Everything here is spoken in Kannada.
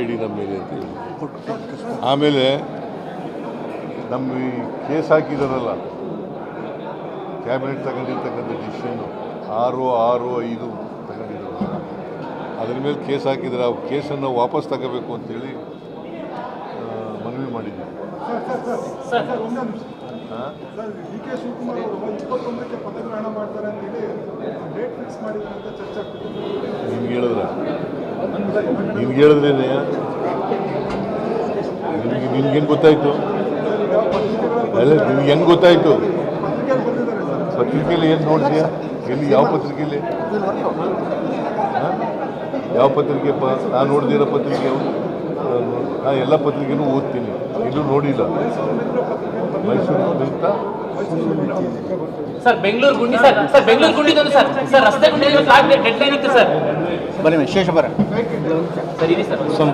ಇಡೀ ನಮ್ಮ ಮೇಲೆ ಅಂತ ಹೇಳಿ. ಆಮೇಲೆ ನಮ್ಮ ಈ ಕೇಸ್ ಹಾಕಿದಾರಲ್ಲ ಕ್ಯಾಬಿನೆಟ್ ತಗೊಂಡಿರ್ತಕ್ಕಂಥ ಡಿಸಿಷನ್ನು ಆರು ಆರು ಐದು ತಗೊಂಡಿದ್ದಾರೆ ಅದ್ರ ಮೇಲೆ ಕೇಸ್ ಹಾಕಿದ್ರೆ ಆ ಕೇಸನ್ನು ವಾಪಸ್ ತಗೋಬೇಕು ಅಂತೇಳಿ ಮನವಿ ಮಾಡಿದ್ವಿ. ಹಾಂ? ಡಿ ಕೆ ಶಿವಕುಮಾರ್ ಅವರು ಇಪ್ಪತ್ತೊಂದಕ್ಕೆ ಪದಗ್ರಹಣ ಮಾಡ್ತಾರೆ ಅಂತೇಳಿ ಡೇಟ್ ಫಿಕ್ಸ್ ಮಾಡಿದ್ದಾರೆ ಅಂತ ಚರ್ಚೆ ಆಗ್ತಿದೆ. ನಿನ್ಗೆ ಹೇಳಿದ್ರೆ ನಿಮಗೆ ನಿನ್ಗೇನು ಗೊತ್ತಾಯಿತು? ಅಲ್ಲ ನಿನ್ಗೆ ಹೆಂಗೆ ಗೊತ್ತಾಯಿತು? ಪತ್ರಿಕೆಯಲ್ಲಿ ಏನು ನೋಡಿದ್ಯಾ ಎಲ್ಲಿ ಯಾವ ಪತ್ರಿಕೆಯಲ್ಲಿ ಯಾವ ಪತ್ರಿಕೆ ಪ ನಾನು ನೋಡ್ದಿರೋ ಪತ್ರಿಕೆ ನಾ ನಾನು ಎಲ್ಲ ಪತ್ರಿಕೆನೂ ಓದ್ತೀನಿ. ಇನ್ನೂ ನೋಡಿಲ್ಲ. ಮೈಸೂರು ಅಂತ? ಸರ್ ಬೆಂಗಳೂರು ಗುಂಡಿ ಸರ್ ಸರ್ ಬೆಂಗಳೂರು ಗುಂಡಿ ಸರ್ ಸರ್ ರಸ್ತೆ ಗುಂಡಿ ಡೆಡ್ ಲೈನ್ ಇರುತ್ತೆ ಸರ್. ಬನ್ನಿ ಶೇಷ ಬರ. Sir sir.